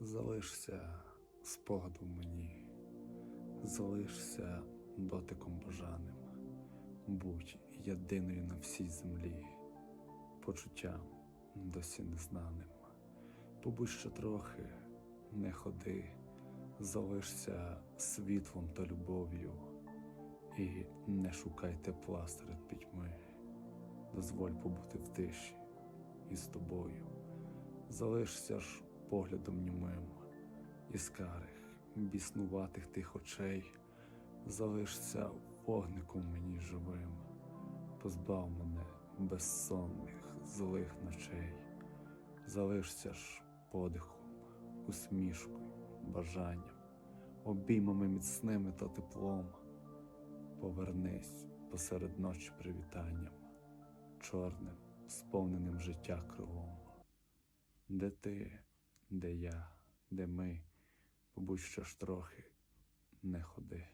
залишся спогадом мені, залишся дотиком бажаним, будь єдиною на всій землі, почуттям досі незнаним. Побудь ще трохи, не ходи, залишся світлом та любов'ю, і не шукай тепла серед пітьми, дозволь побути в тиші із тобою, залишся ж поглядом німим, із карих, біснуватих тих очей, залишся вогником мені живим, позбав мене безсонних злих ночей, залишся ж подихом, усмішкою, бажанням, обіймами міцними та теплом, повернись посеред ночі привітанням, чорним, сповненим життя крилом. Де ти, де я, де ми, побудь ще ж трохи, не ходи.